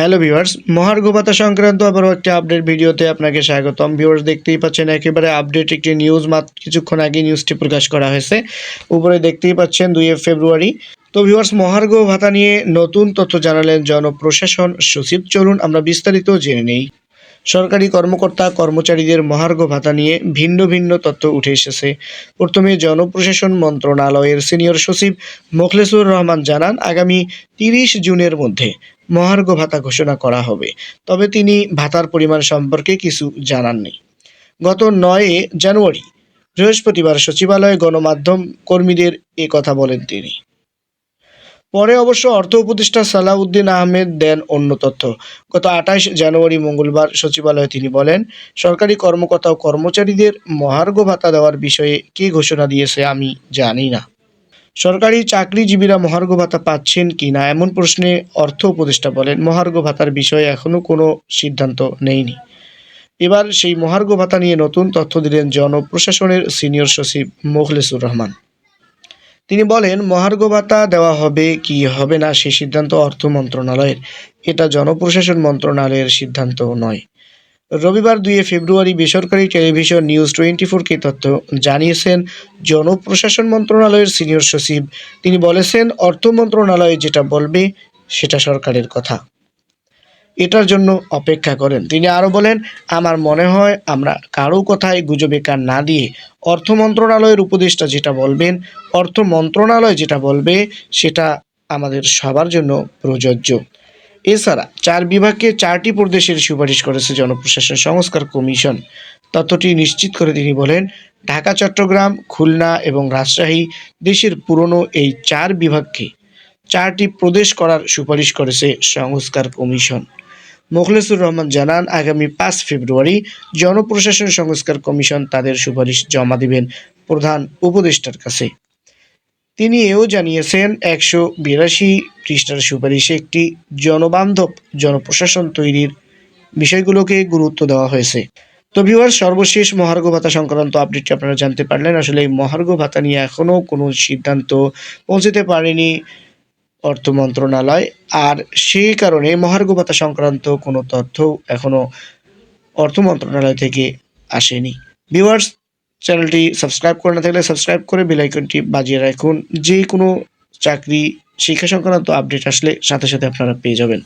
Hello viewers মহার্ঘ ভাতা সংক্রান্ত আবারও একটি আপডেট ভিডিওতে আপনাকে স্বাগতম। ভিউয়ার্স দেখতেই পাচ্ছেন, একেবারে আপডেট একটি নিউজ মাত্র কিছুক্ষণ আগে নিউজটি প্রকাশ করা হয়েছে। উপরে দেখতেই পাচ্ছেন, দুই ফেব্রুয়ারি তো ভিউয়ার্স মহার্ঘ ভাতা নিয়ে নতুন তথ্য জানালেন জনপ্রশাসন সচিব চলুন আমরা বিস্তারিত জেনে নেই। সরকারি কর্মকর্তা, কর্মচারীদের মহার্ঘ ভাতা নিয়ে ভিন্ন ভিন্ন তথ্য উঠে এসেছে। প্রথমে জনপ্রশাসন মন্ত্রণালয়ের সিনিয়র সচিব মোখলেসুর রহমান জানান, আগামী তিরিশ জুনের মধ্যে মহার্ঘ ভাতা ঘোষণা করা হবে। তবে তিনি ভাতার পরিমাণ সম্পর্কে কিছু জানাননি গত নয়ে জানুয়ারি বৃহস্পতিবার সচিবালয়ে গণমাধ্যম কর্মীদের এ কথা বলেন তিনি। পরে অবশ্য অর্থ উপদেষ্টা সালাউদ্দিন আহমেদ দেন অন্য তথ্য। গত আঠাশ জানুয়ারি মঙ্গলবার সচিবালয়ে তিনি বলেন, সরকারি কর্মকর্তা ও কর্মচারীদের মহার্ঘ ভাতা দেওয়ার বিষয়ে কে ঘোষণা দিয়েছে আমি জানি না। সরকারি চাকরিজীবীরা মহার্ঘ ভাতা পাচ্ছেন কি না এমন প্রশ্নে অর্থ উপদেষ্টা বলেন, মহার্ঘ ভাতার বিষয়ে এখনও কোনো সিদ্ধান্ত নেইনি। এবার সেই মহার্ঘ ভাতা নিয়ে নতুন তথ্য দিলেন জনপ্রশাসনের সিনিয়র সচিব মোখলেসুর রহমান। তিনি বলেন, মহার্ঘ ভাতা দেওয়া হবে কি হবে না সেই সিদ্ধান্ত অর্থ মন্ত্রণালয়ের। এটা জনপ্রশাসন মন্ত্রণালয়ের সিদ্ধান্ত নয়। রবিবার দুই ফেব্রুয়ারি বেসরকারি টেলিভিশন নিউজ টোয়েন্টি ফোরকে তথ্য জানিয়েছেন জনপ্রশাসন মন্ত্রণালয়ের সিনিয়র সচিব। তিনি বলেছেন, অর্থ মন্ত্রণালয় যেটা বলবে সেটা সরকারের কথা। এটার জন্য অপেক্ষা করেন। তিনি আরও বলেন, আমার মনে হয় আমরা কারও কথায় গুজবে কান না দিয়ে অর্থ মন্ত্রণালয়ের উপদেষ্টা যেটা বলবেন, অর্থ মন্ত্রণালয় যেটা বলবে, সেটা আমাদের সবার জন্য প্রযোজ্য। এছাড়া চার বিভাগকে চারটি প্রদেশের সুপারিশ করেছে জনপ্রশাসন সংস্কার কমিশন। তথ্যটি নিশ্চিত করে তিনি বলেন, ঢাকা, চট্টগ্রাম, খুলনা এবং রাজশাহী দেশের পুরনো এই চার বিভাগকে চারটি প্রদেশ করার সুপারিশ করেছে সংস্কার কমিশন। মোখলেসুর রহমান জানান, আগামী পাঁচ ফেব্রুয়ারি জনপ্রশাসন সংস্কার কমিশন তাদের সুপারিশ জমা দিবেন প্রধান উপদেষ্টার কাছে। তিনি এও জানিয়েছেন, একশো বিরাশি পৃষ্ঠার সুপারিশে একটি জনবান্ধব জনপ্রশাসন তৈরির বিষয়গুলোকে গুরুত্ব দেওয়া হয়েছে। তো ভিউয়ার সর্বশেষ মহার্ঘ ভাতা সংক্রান্ত আপডেটটি আপনারা জানতে পারলেন। আসলে এই মহার্ঘ ভাতা নিয়ে এখনও কোনো সিদ্ধান্ত পৌঁছতে পারেনি অর্থ মন্ত্রণালয়। আর সেই কারণে মহার্ঘ ভাতা সংক্রান্ত কোনো তথ্য এখনও অর্থ মন্ত্রণালয় থেকে আসেনি। ভিউয়ার্স চ্যানেলটি সাবস্ক্রাইব করে না থাকলে সাবস্ক্রাইব করে বেলাইকনটি বাজিয়ে রাখুন। যে কোনো চাকরি, শিক্ষা সংক্রান্ত আপডেট আসলে সাথে সাথে আপনারা পেয়ে যাবেন।